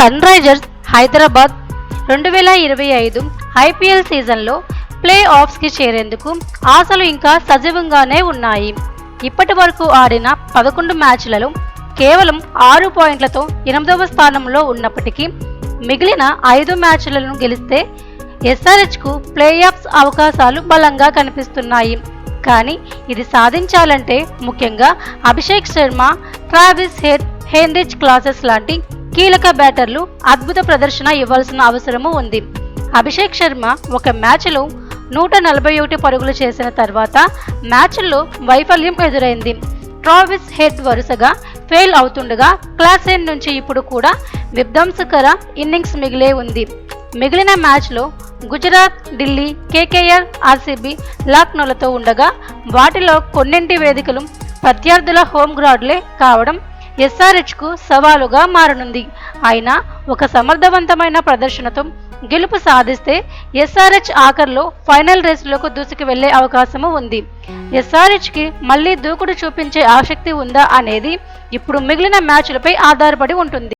Sun Risers Hyderabad రెండు వేల ఇరవై ఐదు ఐపీఎల్ సీజన్లో ప్లే ఆఫ్స్కి చేరేందుకు ఆశలు ఇంకా సజీవంగానే ఉన్నాయి. ఇప్పటి వరకు ఆడిన పదకొండు మ్యాచ్లలో కేవలం ఆరు పాయింట్లతో ఎనిమిదవ స్థానంలో ఉన్నప్పటికీ మిగిలిన ఐదు మ్యాచ్లను గెలిస్తే ఎస్ఆర్హెచ్కు ప్లే ఆఫ్స్ అవకాశాలు బలంగా కనిపిస్తున్నాయి. కానీ ఇది సాధించాలంటే ముఖ్యంగా Abhishek Sharma Travis Head Heinrich Klaasen లాంటి కీలక బ్యాటర్లు అద్భుత ప్రదర్శన ఇవ్వాల్సిన అవసరము ఉంది. అభిషేక్ శర్మ ఒక మ్యాచ్లో నూట నలభై ఒకటి పరుగులు చేసిన తర్వాత మ్యాచ్ల్లో వైఫల్యం ఎదురైంది. ట్రావిస్ హెడ్ వరుసగా ఫెయిల్ అవుతుండగా క్లాసెన్ నుంచి ఇప్పుడు కూడా విధ్వంసకర ఇన్నింగ్స్ మిగిలే ఉంది. మిగిలిన మ్యాచ్లో గుజరాత్ ఢిల్లీ కేకేఆర్ ఆర్సీబీ లక్నోలతో ఉండగా వాటిలో కొన్నింటి వేదికలు ప్రత్యర్థుల హోమ్ గ్రౌండ్లే కావడం ఎస్ఆర్హెచ్కు సవాలుగా మారనుంది. అయినా ఒక సమర్థవంతమైన ప్రదర్శనతో గెలుపు సాధిస్తే ఎస్ఆర్హెచ్ ఆఖర్లో ఫైనల్ రేసులోకి దూసుకు వెళ్ళే అవకాశము ఉంది. ఎస్ఆర్హెచ్కి మళ్ళీ దూకుడు చూపించే ఆసక్తి ఉందా అనేది ఇప్పుడు మిగిలిన మ్యాచ్లపై ఆధారపడి ఉంటుంది.